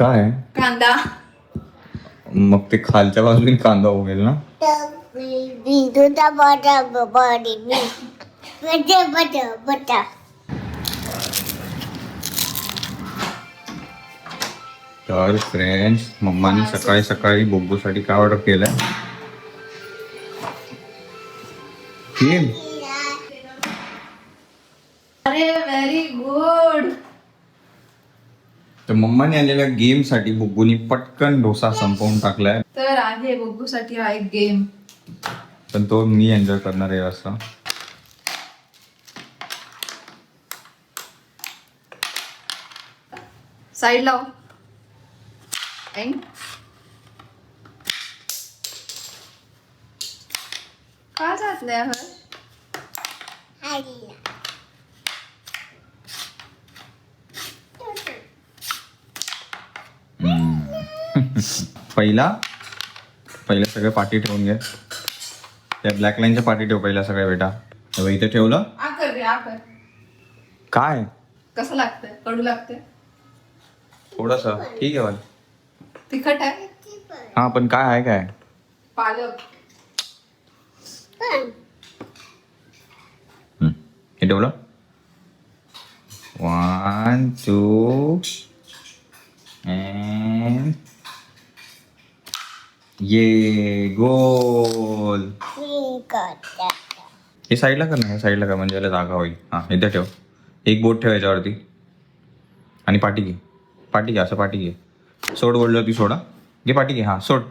काय? कांदा. मग ते खालच्या बाजूने कांदा उगेल ना? तर फ्रेंड्स मम्मानी सकाळी सकाळी बुब्बूसाठी काय ऑर्डर केलंय? केल अरे व्हेरी गुड मम्माने आलेल्या गेमसाठी बुब्बूनी पटकन डोसा संपवून टाकलाय. तर आहे बघूसाठी हा एक गेम पण तो मी एन्जॉय करणार आहे असं. साईड लाव. का जात नाही हर पहिला पहिल्या सगळे पाठी ठेवून घे. त्या ब्लॅक लाईनच्या पाठी ठेव पहिल्या सगळ्या बेटा. हे बघ, इथे ठेवलं. आकर रे आकर काय? कसं लागतंय? कडू लागतंय? थोडस. ठीक आहे वाल तिखट आहे? हा पण काय आहे काय? पालक. हम्म. हे ठेवलं. वन टू अँड ये गोल. हे साईडला कर ना साईडला कर म्हणजे याला जागा होईल. हा इथे ठेव. एक बोट ठेव याच्यावरती. आणि पाठी घे. पाठी घे असं पाठी घे. सोड बोललो ती सोडा घे पाठी घे हा सोड.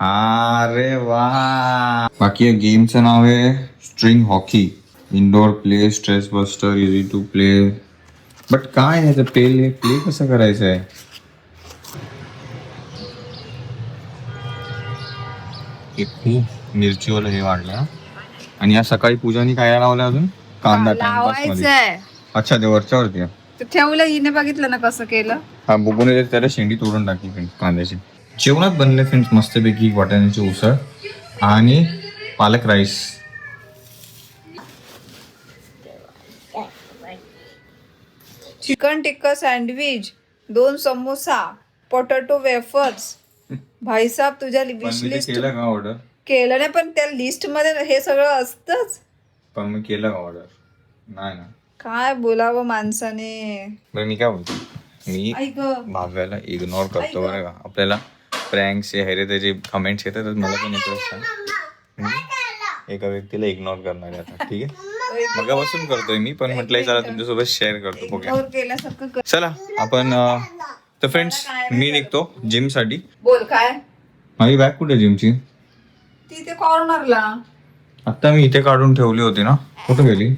अरे वा. बाकी या गेमचं नाव आहे string hockey indoor play stress buster easy to play but काय ह्याचं प्ले प्ले कसं करायचं आहे हे खूप मिरचीवालं हे वाढलं. आणि या सकाळी पूजानी काय लावलं अजून? कांदा लावायचंय. अच्छा ते वरच्यावरती आहे. ते ठेवलं हिने बघितलं ना कसं केलं. हा बघून त्याला शेंडी तोडून टाकली कांद्याची. जेवणात बनले फ्रेंड्स मस्तपैकी वाटाण्याची उसळ आणि पालक राईस. चिकन टिक्का सँडविच दोन समोसा पोटॅटो वेफर्स भाईसाब तुझ्या विश लिस्ट केलं का ऑर्डर केलं नाही पण त्या लिस्टमध्ये हे सगळं असतच. पण मी केलं का ऑर्डर नाही ना. काय बोलावं माणसाने? बरं मी काय बोलतो? मी ऐक. भाव्याला इग्नोर करतो बरं का? आपल्याला प्रँक्स हे त्याचे कमेंट्स येतात मला पण इंटरेस्ट आहे. मी एका व्यक्तीला इग्नोर करणार आहे आता ठीक आहे? मगापासून करतोय मी पण म्हटलंय चला तुमच्यासोबत शेअर करतो बघूया. चला आपण तर फ्रेंड्स मी निघतो जिमसाठी बोल काय? माझी बॅग कुठे जिमची तिथे कॉर्नरला आता मी इथे काढून ठेवली होती ना. कुठे गेली?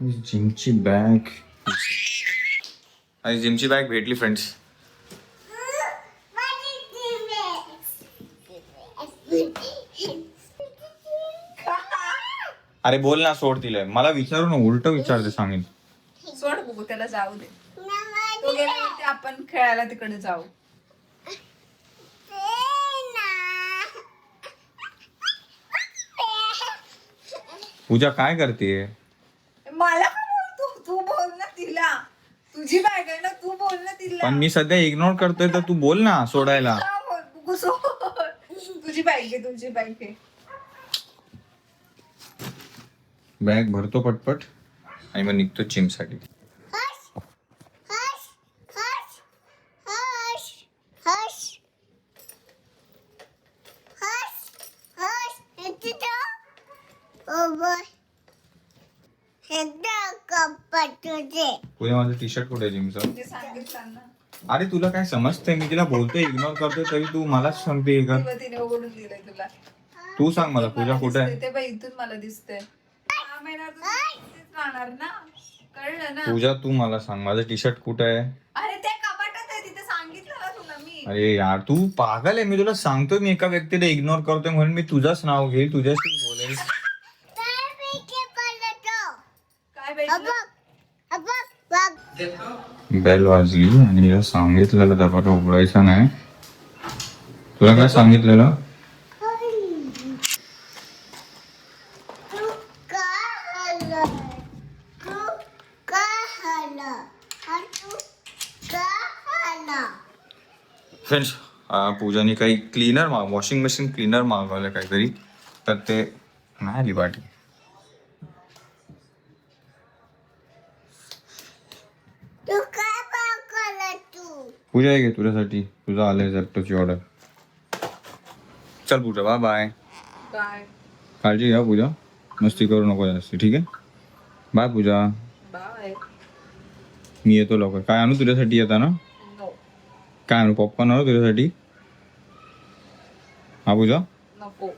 जिमची बॅग आणि जिमची बॅग भेटली फ्रेंड्स अरे बोल ना सोड तिला. मला विचारू ना उलट विचारते सांगेन. बघू त्याला जाऊ दे. तो गेल्यावरती आपण खेळायला तिकडे जाऊ. पूजा काय करते? मला का बोलतो तू बोल ना तिला. तुझी बॅग आहे ना तू बोल ना तिला. पण मी सध्या इग्नोर करतोय तर तू बोल ना सोडायला. का बोल बघू सोड तुझी बॅग घे तुझी बॅग घे बॅग भरतो पटपट आणि मग निघतो जिम पुढे माझं टी शर्ट कुठे जिमचं? अरे तुला काय समजतंय? मी तिला बोलतोय इग्नोर करतोय तरी तू मलाच सांगते कर. तेव्हा तिने उघडून दिलंय तुला. तू सांग मला पूजा कुठे आहे? दिसतंय, ते बाई इथून मला दिसतंय. सहा महिन्यावर तू तिथेच राहणार ना? कळलं ना? पूजा तू मला सांग माझं टी शर्ट कुठे आहे? अरे त्या कपाटात आहे तिथे सांगितलं ना तुला मी. अरे यार तू पागल आहे मी तुला सांगतोय मी एका व्यक्तीला इग्नोर करतोय म्हणून मी तुझंच नाव घेईल तुझ्याशी बोलेल. बेल वाजली आणि हिला सांगितलेलं धपाटा उघडायचा नाही. तुला काय सांगितलेलं? फ्रेंड्स पूजाने काही क्लीनर माग वॉशिंग मशीन क्लीनर मागवलं काहीतरी तर ते नाही आली वाटी. पूजा आहे घे तुझ्यासाठी. तुझं आलंय झेप्टोची ऑर्डर चल पूजा बाय बाय बाय काळजी घ्या पूजा. मस्ती करू नको जास्त ठीक आहे? बाय पूजा. बाय मी येतो लवकर. काय आणू तुझ्यासाठी येता ना? नो काय आणू? पॉपकॉर्न आणू तुझ्यासाठी? हा पूजा? नको.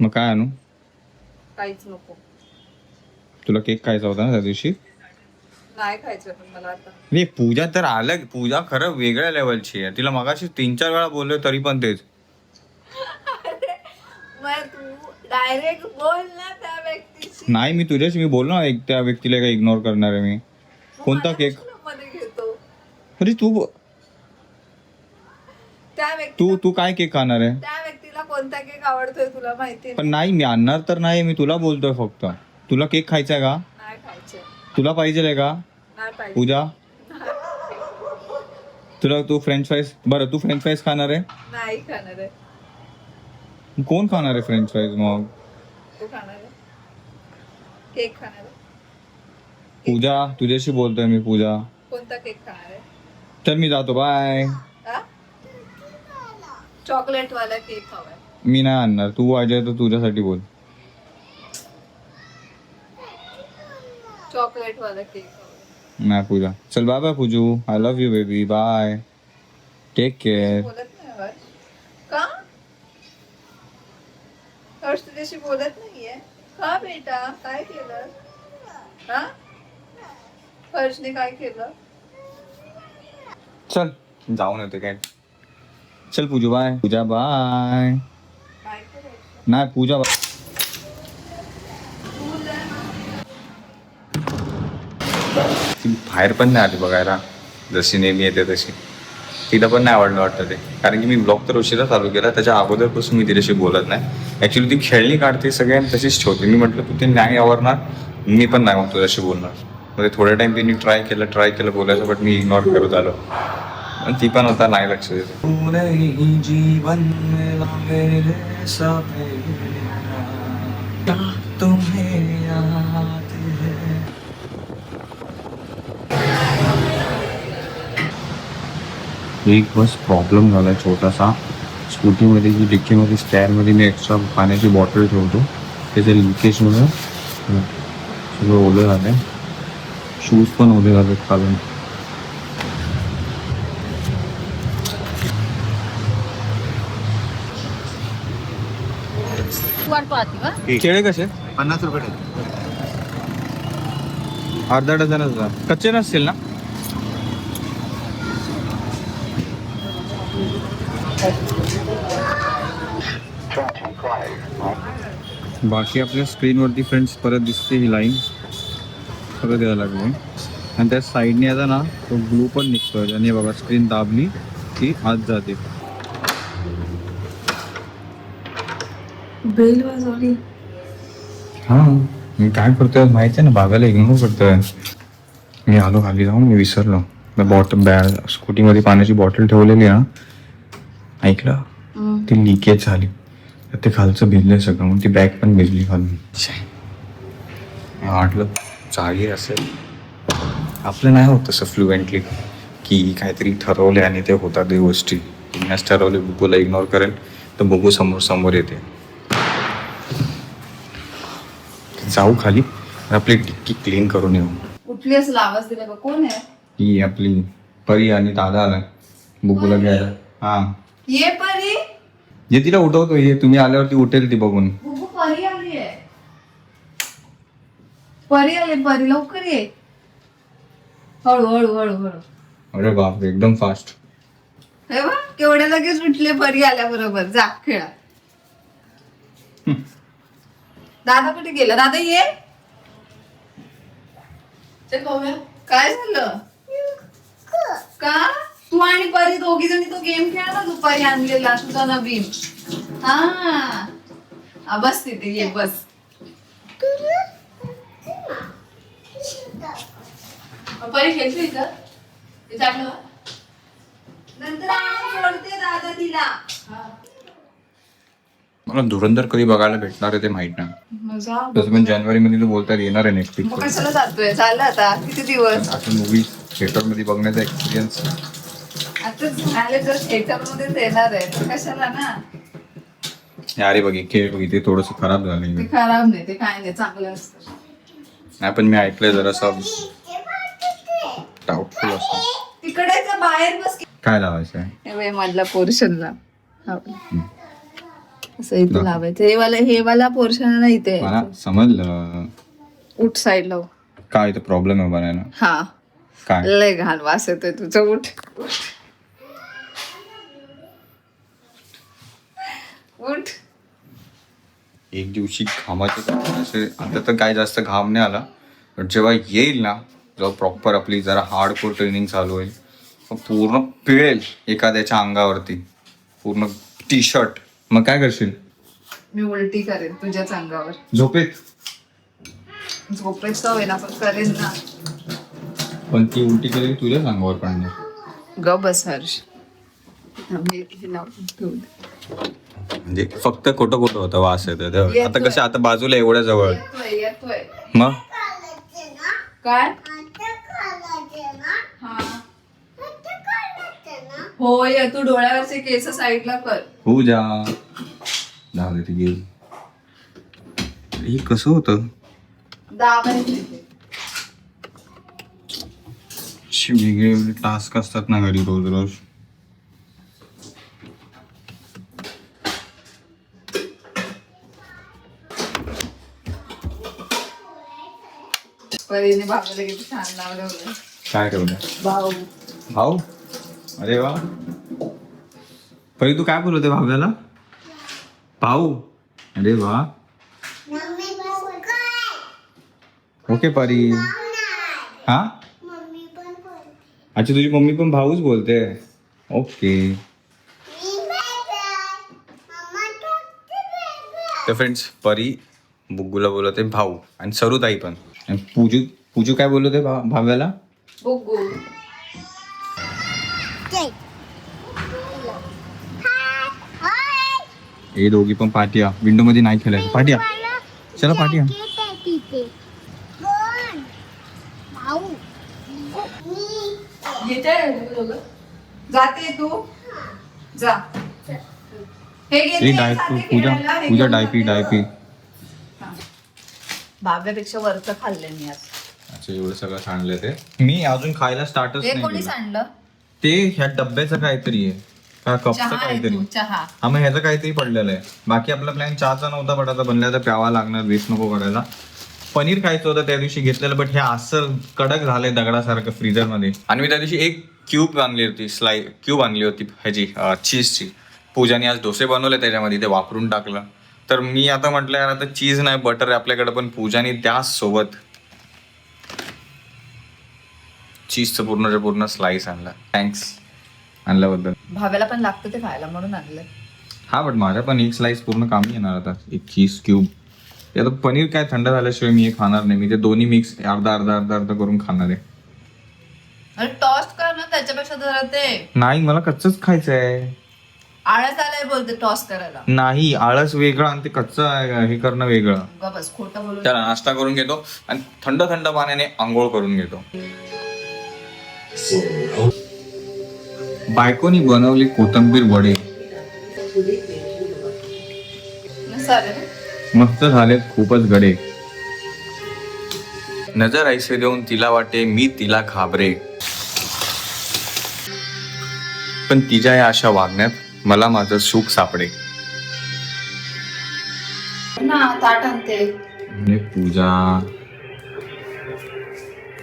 मग काय आणू? काहीच नको. तुला केक खायचा होता ना त्या दिवशी? नाही खायचं पण मला आता? नाही पूजा तर आलं. पूजा खरं वेगळ्या लेवलची आहे. तिला मगाशी तीन चार वेळा बोललोय तरी पण तेच. मग तू डायरेक्ट बोल ना त्या व्यक्तीशी. नाही मी तुझ्याशी मी बोललो ना एक त्या व्यक्तीला काय इग्नोर करणार आहे मी. कोणता केकमध्ये घेतो? अरे तू ब- त्या व्यक्ती तू तू काय केक खाणार आहे? त्या व्यक्तीला कोणता केक आवडतोय तुला माहिती पण नाही. मी आणणार तर नाही मी तुला बोलतोय फक्त. तुला केक खायचा आहे का? नाही खायचं तुला पाहिजे का? पूजा तुला तू फ्रेंच फ्राईज बरं तू फ्रेंच फ्राईज खाणार आहे? नाही खाणार आहे. कोण खाणार आहे फ्रेंच फ्राईज मग? तू खाणार आहे? केक खाणार आहे. पूजा तुझ्याशी बोलतोय मी पूजा. कोणता केक खाणार आहे? चल मी जातो बाय चॉकलेट वाला केक हवाय मी नाही आणणार तू पाहिजे तर तुझ्यासाठी बोल. चॉकलेट वाला केक हवाय नाही पूजा चल bye bye Pooju I love you baby bye take care बोलत का हर्ष तुझ्याशी बोलत नाहीये का बेटा? काय केलं हा? हर्षने काय केलं चल जाऊन येते काय चल पूजू बाय पूजा बाय नाही पूजा बाय ती बाहेर पण नाही आली बघायला. जशी नेहमी येते तशी. तिला पण नाही आवडलं वाटतं ते. कारण की मी ब्लॉग तर उशिरा चालू केला. त्याच्या अगोदरपासून मी तिच्याशी बोलत नाही. ऍक्च्युली ती खेळणी काढते सगळ्यांनी तशीच ठेवते. मी म्हटलं तू ते नाही आवडणार मी पण नाही मग तुझ्याशी बोलणार. म्हणजे थोड्या टाइम तिने ट्राय केलं ट्राय केलं बोलायचं बट मी इग्नोर करत आलो. पण ती पण होता नाही लक्ष देते. एक बस प्रॉब्लेम झाला आहे छोटासा. स्कूटीमध्ये जी डिक्कीमध्ये स्टॅरमध्ये मी एक्स्ट्रा पाण्याची बॉटल ठेवतो. त्याच्या लिकेजमुळे सगळं ओलं झालं आहे शूज पण ओले झाले खालून. केळे कसे? पन्नास रुपये अर्धा डझनच जा. कच्चे नसतील ना? बाकी आपल्या स्क्रीनवरती फ्रेंड्स परत दिसते ही लाईन सगळं द्यायला लागले. आणि त्या साईडने आता ना तो ग्लू पण निघतोय. आणि हे बघा स्क्रीन दाबली की आत जाते. बेल वाजवली. हा मी काय करतोय? माहिती आहे ना बाबाला इग्नोर करतोय. मी आलो खाली जाऊन मी विसरलो. बॉटल बॅग स्कूटीमध्ये पाण्याची बॉटल ठेवलेली आहे ना. ऐकलं? ती लिकेज झाली. ते खालचं भिजलं सगळं मग ती बॅग पण भिजली खालून. मला वाटलं जागी असेल. आपलं नाही होत तसं फ्लुएंटली की काहीतरी ठरवले आणि ते होतात ते गोष्टी. तिनेच ठरवले बुकूला इग्नोर करेल तर बघू समोर समोर येते. जाऊ खाली. आपली डिक्की क्लीन करून येऊ. कुठली असं आवाज दिला कोण आहे? ही आपली परी आणि दादा आला बुकूला घ्यायला. हा. ये परी. जे तिला उठवतो हे तुम्ही आल्यावरती उठेल ती बघून. बुबू परी आली आहे. परी आली परी लवकर ये. हळू हळू हळू हळू अरे बाप एकदम फास्ट हे केवढ्या लगेच उठले परी आल्या बरोबर जा खेळा. दादा कुठे गेला? दादा ये. चल पाहूया. काय झालं? का? तू आणि परी दोघी जणी तो गेम खेळला दुपारी आणलेला तुझा नवीन. हा. बस तिथे ये बस. परी खेळते का? नंतर सोडते दादा तिला. मला धुरंधर कधी बघायला भेटणार आहे ते माहीत नाही. तसं पण जानेवारी मध्ये तू बोलतात येणार आहे नेटफ्लिक्स कशाला जातोय? झालं आता. किती दिवस? आता मूवी थिएटरमध्ये बघण्याचा एक्सपिरियन्स आता झाले तर थिएटर मध्येच येणार आहे. तर कशाला ना? अरे बघी खेळ बघी ते थोडस खराब झालंय ते खराब नाही ते काय नाही चांगलं असतं. नाही पण मी ऐकलंय जरासं डाऊटफुल असं तिकडे बाहेर बस काय लावायचं आहे हे मधला पोर्शनला असं इथे लावायचं. हे वाला हे वाला पोर्शन ना इथे मला समजलं. उठ साईडला. काय इथं प्रॉब्लेम आहे बनायला? हा. काय? लय घाण वास येतोय तुझं. उठ. उठ एक दिवशी घामाचे असे आता तर काय जास्त घाम नाही आला पण जेव्हा येईल ना जेव्हा प्रॉपर आपली जरा हार्डकोर ट्रेनिंग चालू होईल पूर्ण पिळेल एखाद्याच्या अंगावरती. पूर्ण टी शर्ट मग काय करशील? मी उलटी करेन तुझ्याच अंगावर. झोपेत. झोपेत सवय ना पण करेन ना. पण ती उलटी केली तुझ्याच अंगावर पडणार. ग बस हर्ष. म्हणजे फक्त खोटं खोटं होतं वास येतं. आता. कसं आता बाजूला एवढ्या जवळ. मग? काय? हा. होय तू डोळ्यावरचे केस साईडला कर. पूजा जाऊ दे ती गेली. हे कसं होतं? वेगळे वेगळे टास्क असतात ना घरी रोज रोज भावाला किती छान काय ठेवलं? भाऊ. भाऊ? अरे वा. परी तू काय बोलवते भाव्याला? भाऊ? अरे वा. मम्मी पण काय ओके परी. हा? मम्मी पण बोलते. अच्छा तुझी मम्मी पण भाऊच बोलते. ओके. तर फ्रेंड्स परी बुग्गूला बोलवते भाऊ आणि सरुताई पण. पूजू पूजू काय बोलवते भा भाव्याला? हाय हे दोघी पण पाठीया विंडो मध्ये नाही खेळायचं. पाठीया चला पाठीया जाते तू? जा. हे. घे हे ते डाय जाते पूजा खेळायला, हे पूजा घेऊन डायपी जाते. डायपी. भाव्यापेक्षा वरचं खाल्लंय मी आज. अच्छा एवढं सगळं सांडलं ते? मी अजून खायला स्टार्टच हे नाही कोणी केलं. सांडलं? ते ह्या डब्याचं काहीतरी आहे. का कपचं चहा आहे काहीतरी. तू, चहा. हा मग ह्याचं काहीतरी पडलेलं आहे. बाकी आपला प्लॅन चहाचा नव्हता पण आता बनल्या तर प्यावा लागणार वेस्ट नको करायला. पनीर खायचं होतं त्या दिवशी घेतलेलं बट हे असं कडक झालंय दगडासारखं फ्रीजरमध्ये आणि मी त्या दिवशी एक क्यूब आणली होती स्लाय क्यूब आणली होती ह्याची चीजची पूजाने आज डोसे बनवले त्याच्यामध्ये ते वापरून टाकलं. तर मी आता म्हटलं यार आता चीज नाही बटर आहे आपल्याकडे पण पूजाने त्याच सोबत चीजचं पूर्णच्या पूर्ण स्लाइस आणला. थँक्स आणल्याबद्दल. भाव्याला पण लागतं ते खायला म्हणून आणलं. हा बट माझ्या पण एक स्लाइस पूर्ण कामी येणार आता. एक चीज क्यूब ते आता पनीर काय थंड झाल्याशिवाय मी हे खाणार नाही. मी ते दोन्ही मिक्स अर्धा अर्धा अर्धा अर्धा करून खाणार आहे. अरे टॉस्ट कर ना त्याच्यापेक्षा जरा ते. नाही मला कच्चच खायचं आहे आळस आलाय बोलते टॉस करायला. नाही आळस वेगळं आणि ते कच्चं आहे, हे करणं वेगळं. ग बस खोटं बोलू त्याला नाश्ता करून घेतो आणि थंड थंड पाण्याने आंघोळ करून घेतो. बायकोनी बनवली कोथंबीर वडे. मस्त झालेत खूपच गडे. नजर ऐसे देऊन तिला वाटे मी तिला घाबरे. पण तिच्या या अशा वागण्यात मला माझं सुख सापडे. ना ताट आणते. म्हणजे पूजा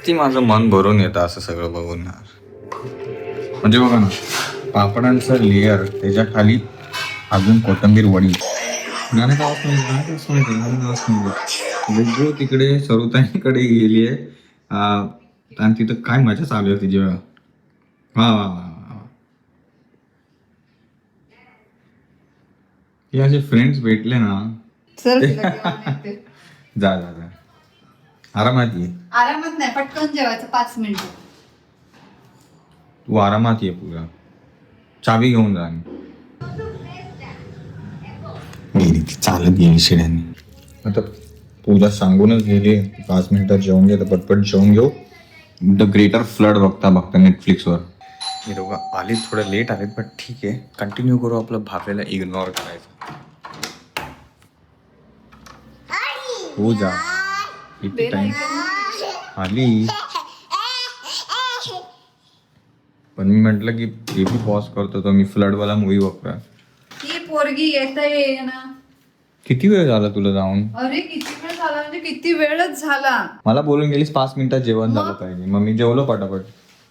ती माझं मन भरून येतं असं सगळं बघून म्हणजे बघा ना पापडांचं लेअर त्याच्याखाली अजून कोथंबीर वडी. वेगळं तिकडे सरुताईकडे गेली आहे आणि तिथं काय मजा चालू आहे तिची? बघा. वा वा वा वा वा. हे असे फ्रेंड्स भेटले ना. चल तिला घेऊन येते. जा जा जा. आरामात ये. आरामात नाही पटकन जेवायचं पाच मिनिट. तू आरामात ये पूजा. चावी घेऊन जा. गेली ती चालत गेली शिड्यांनी. आता पूजा सांगूनच गेली. पाच मिनिटात जेवण घे तर पटपट जेवण घेऊ. द ग्रेटर फ्लड बघता बघता नेटफ्लिक्सवर हे दोघं आले थोडं लेट आलेत बट ठीक आहे. कंटिन्यू करू आपलं भावेला इग्नोर करायचं. पूजा किती टाइम आली. पण मी म्हटलं की हे बी पॉज करतो तो मी फ्लडवाला मूवी बघतोय. ही पोरगी येत आहे ना किती वेळ झाला तुला जाऊन? अरे किती वेळ झाला? म्हणजे किती वेळच झाला. मला बोलून गेलीस पाच मिनिटात जेवण झालं पाहिजे. मग मी जेवलो पटापट.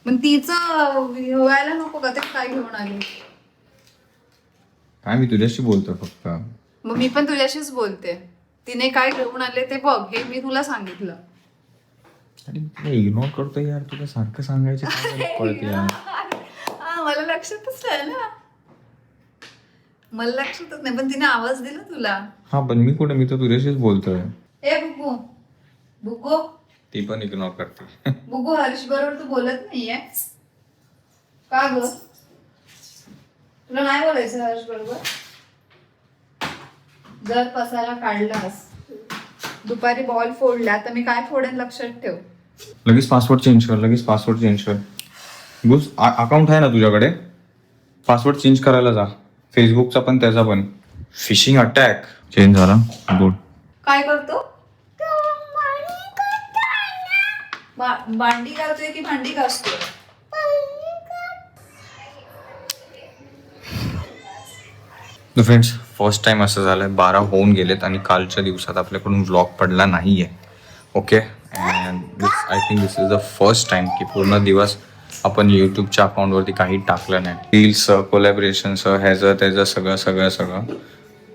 पण तिचं व्हायला नको का? ते काय घेऊन आली? काय मी तुझ्याशी बोलतोय फक्त. मग मी पण तुझ्याशीच बोलते. तिने काय घेऊन आले ते बघ हे मी तुला सांगितलं. अरे इग्नोर करतोय यार तुला सारखं सांगायचं काय गरज पडते यार. हा मला लक्षातच नाही ना मला लक्षातच नाही पण तिने आवाज दिला तुला. हा पण मी कुठे? मी तर तुझ्याशीच बोलतोय. ए बुगू बुगू ती पण इग्नोर करते. बुगू हर्ष बरोबर तू बोलत नाहीये. का ग? तुला नाही बोलायचं हर्ष बरोबर? जर पसारा काढलास दुपारी बॉल फोडला तर मी काय फोडेन लक्षात ठेव? लगेच पासवर्ड चेंज कर लगेच पासवर्ड चेंज कर. गुस अकाउंट आहे ना तुझ्याकडे? पासवर्ड चेंज करायला जा. फेसबुकचा पण त्याचा पण. फिशिंग अटॅक चेंज झाला. गुड काय करतो? बा- भांडी करतोय की भांडी घासतोय? फ्रेंड्स फर्स्ट टाइम असं झालं बारा होऊन गेलेत आणि कालच्या दिवसात आपल्याकडून व्लॉग पडला नाही आहे okay and this I think this is the first time की पूर्ण दिवस आपण यूट्यूबच्या अकाउंटवरती काही टाकलं नाही. रील्स कोलॅबरेशन्स ह्याचं त्याचं सगळं सगळं सगळं.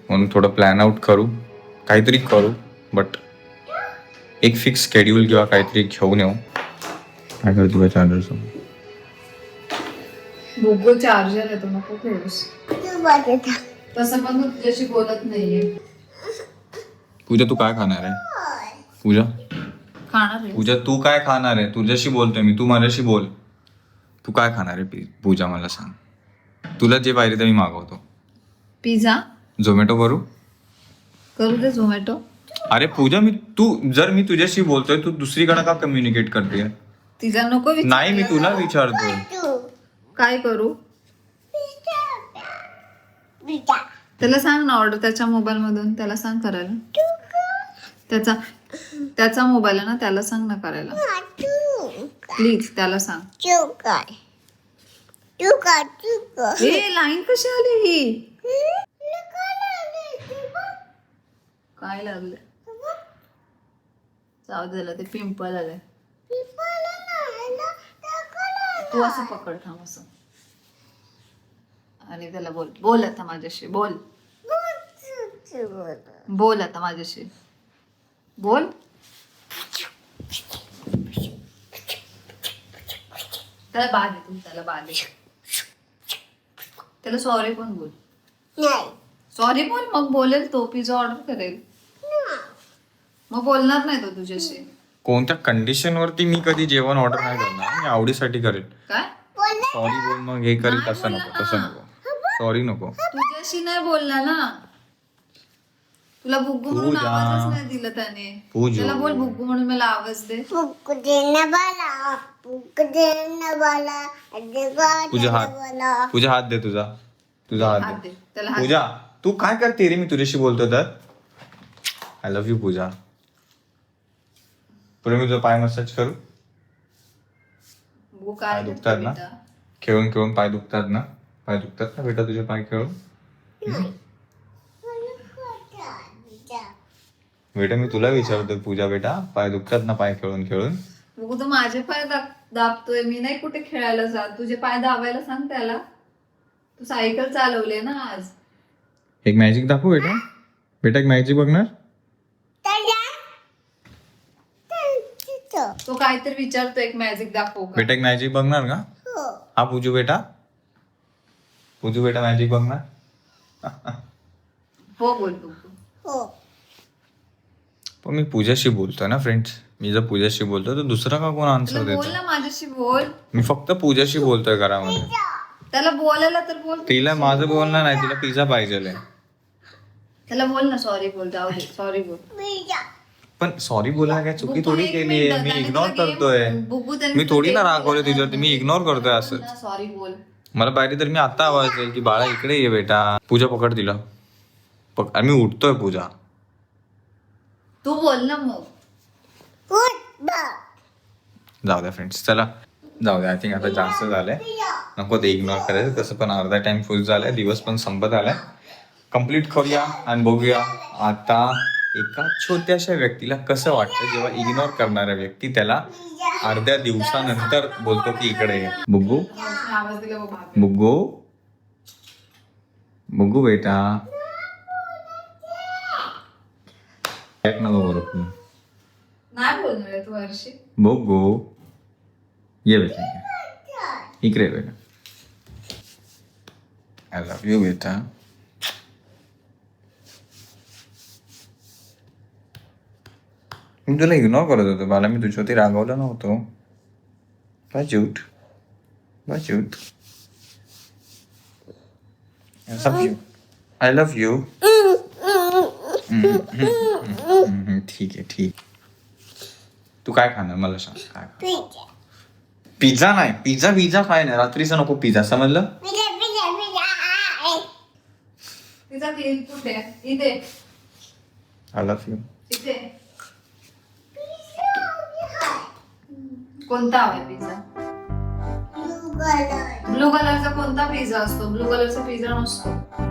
म्हणून थोडं प्लॅन आउट करू. काहीतरी करू बट एक फिक्स शेड्यूल किंवा काहीतरी घेऊन येऊ. काय करतो चार्जर बुगू चार्जर नको खेळूस तू बघ तसं पण तू तुझ्याशी बोलत नाहीये. पूजा तू काय खाणार आहे? पूजा? खाणार आहे. पूजा तू काय खाणार आहे? तुझ्याशी बोलतोय मी. तू माझ्याशी बोल. तू काय खाणार आहे पूजा मला सांग. तुला जे पाहिजे ते मी मागवतो. पिझ्झा? झोमॅटो करू करू दे झोमॅटो. अरे पूजा मी तू जर मी तुझ्याशी बोलतोय तू दुसरीकडे का कम्युनिकेट करते तिचा नको विचार नाही मी तुला विचारतोय. तू काय करू बिटा त्याला सांग ना ऑर्डर त्याच्या मोबाईल मधून त्याला सांग करायला. त्याचा त्याचा मोबाईल आहे ना त्याला सांग ना करायला. प्लीज त्याला सांग. ए लाईन कशी आली ही? काय लागले? जाऊ दिलं ते पिंपल आले तू असं पकड थांब असं. आणि त्याला बोल बोल आता माझ्याशी बोल. बोल आता माझ्याशी. बोल. त्याला बाद आहे तू त्याला बाद आहे. त्याला सॉरी पण बोल. नाही. सॉरी बोल मग बोलेल तो पिझ्झा ऑर्डर करेल. मग बोलणार नाही तो तुझ्याशी. कोणत्या कंडिशन वरती मी कधी जेवण ऑर्डर नाही करणार मी आवडीसाठी करेल. काय? सॉरी बोल मग हे करेल तसं नको तसं नको. सॉरी नको. तुझ्याशी नाही बोलला ना. तुला बुग्गू म्हणून पूजा. आवाजच नाही दिला त्याने. पूजो. त्याला बोल बुग्गू म्हणून मला आवाज दे. बाला बाला हात. तुझा हात दे तुझा. तुझा हात हात दे. दे. त्याला हात पूजा तू काय करते रे? मी तुझ्याशी बोलतो तर. I love you Pooja. पुढे मी तुझा पाय मसाज करू. बुग्गू काय दुखतात ना. बेटा? खेळून खेळून पाय दुखतात ना. पाय दुखतात ना बेटा तुझे पाय खेळून? बेटा मी तुला विचारतोय पूजा बेटा पाय दुखतात ना पाय खेळून खेळून? बुग्गू तू माझे पाय दाब- दाबतोय मी नाही कुठे खेळायला जात. तुझे पाय दाबायला सांग त्याला. तू सायकल चालवले ना आज. एक मॅजिक दाखवू बेटा? बेटा एक मॅजिक बघणार? तो काहीतरी विचारतो एक मॅजिक दाखव का? बेटा एक मॅजिक बघणार का? हा पूजू बेटा. पूजू बेटा मॅजिक बघणार हो बोल बुग्गू हो. पण मी पूजाशी बोलतोय ना फ्रेंड्स मी जर पूजाशी बोलतोय तर दुसरा का कोण आन्सर तुला बोल देतो ना माझ्याशी बोल. मी फक्त पूजाशी बोलतोय घरामध्ये. त्याला बोलायला तर बोल. तिला माझं बोलणं नाही तिला पिझ्झा पाहिजे त्याला बोल ना सॉरी बोल जाऊ दे सॉरी बोल. पण सॉरी बोलायला काय चुकी थोडी केली आहे मी इग्नोर करतोय. मी थोडी ना रागवलं. तिच्यावरती मी इग्नोर करतोय असं सॉरी बोल. मला पाहिजे तर मी आता आवाज देईल की बाळा इकडे ये बेटा. पूजा पकड तिला. पक आणि मी उठतोय पूजा. तू बोल ना मग. जाऊ द्या फ्रेंड्स चला. जाऊ द्या आय थिंक आता जास्त झालंय. नको ते इग्नोर करायचं तसं पण अर्धा टाइम फुल झालाय दिवस पण संपत आलाय. कंप्लीट करूया आणि बघूया आता एका छोट्याशा व्यक्तीला कसं वाटतं जेव्हा इग्नोर करणारा व्यक्ती त्याला अर्ध्या दिवसानंतर बोलतो की इकडे ये. बुग्गू आवाज दिला बघ बेटा. ऐक ना बरोबर तू नाही बोलणार आहे तू हर्षी. बुग्गू ये बेटा. इकडे ये बेटा. आय लव्ह यू बेटा. मी तुला इग्नोर करत होतो मला मी तुझ्यावरती रागवलं नव्हतो. बा झूट बा झूट I love you I love you ठीक आहे ठीक तू काय खाणार? मला सांग काय पिझ्झा पिझ्झा नाही. पिझ्झा पिझ्झा काय नाही. रात्रीचा नको पिझ्झा समजलं? पिझ्झा पिझ्झा पिझ्झा आहे. तिचा क्लिप कुठे? आहे? इथे. आय लव्ह यू इथे. कोणता हवाय पिझ्झा. ब्लू कलरचा कोणता पिझ्झा असतो? ब्लू कलरचा पिझ्झा नसतो.